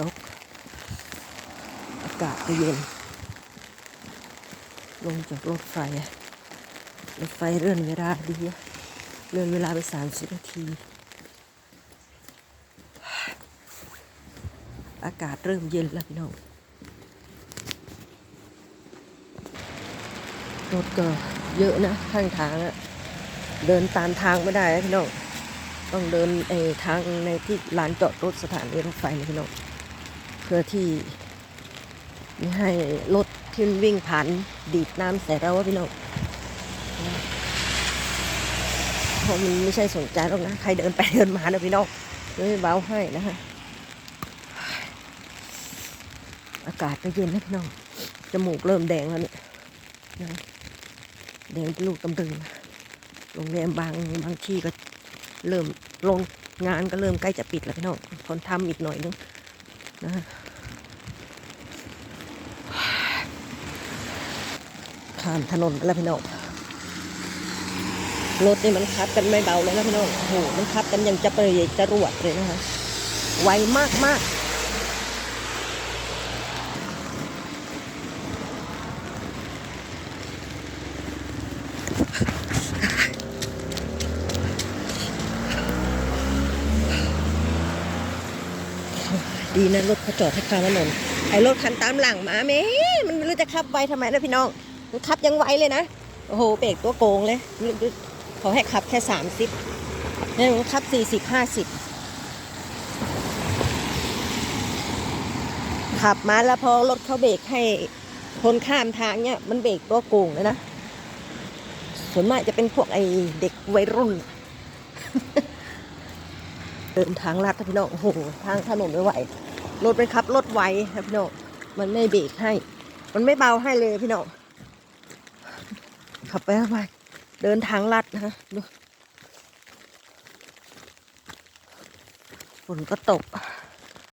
ตก อากาศก็เย็น ลงจากรถไฟรถไฟเลื่อนเวลาดีเลื่อนเวลาไปสามสิบนาที อากาศเริ่มเย็นแล้วพี่น้องรถก็เยอะนะข้างทางอะเดินตามทางไม่ได้พี่น้องต้องเดินไอ้ทางในที่ลานจอดรถสถานีรถไฟนะพี่น้อง เพื่อที่ไม่ให้รถที่มันวิ่งผ่านดีดน้ำใส่เราอะพี่น้องเพราะมันไม่ใช่สนใจหรอกนะ ใครเดินไปเดินมานะพี่น้องไม่เบาให้นะฮะอากาศก็เย็นนะพี่น้อง จมูกเริ่มแดงแล้วเนี่ยนะแดงลูกตำลึงโรงแรมบางบางที่ก็เริ่มลงงานก็เริ่มใกล้จะปิดแล้วพี่น้องคนทำอีกหน่อยนึง นะข้ามถนนไปแล้วพี่น้องรถนี่มันคับกันไม่เบาเลยนะพี่น้องโอ้โหมันคับกันอย่างจะเปรยจรวดเลยนะคะไวมากมาก ดีนะรถเขาจอดให้ข้ามถนนไอ้รถคันตามหลังมาแม่มันไม่รู้จะขับไวทำไมนะพี่น้อง มันขับยังไวเลยนะ โอ้โหเบรกตัวโกงเลยเขาให้ขับแค่สามสิบนี่มันขับสี่สิบห้าสิบขับมาแล้วพอรถเขาเบรกให้คนข้ามทางเนี่ยมันเบรกตัวโกงเลยนะส่วนมากจะเป็นพวกไอ้เด็กวัยรุ่น เดินทางลัดนะพี่น้องโอ้โหทางถนนไม่ไหวรถไปขับรถไวนะพี่น้องมันไม่เบรกให้ มันไม่เบาให้เลยพี่น้องขับไปทำไปเดินทางลัดนะฮะดูฝนก็ตก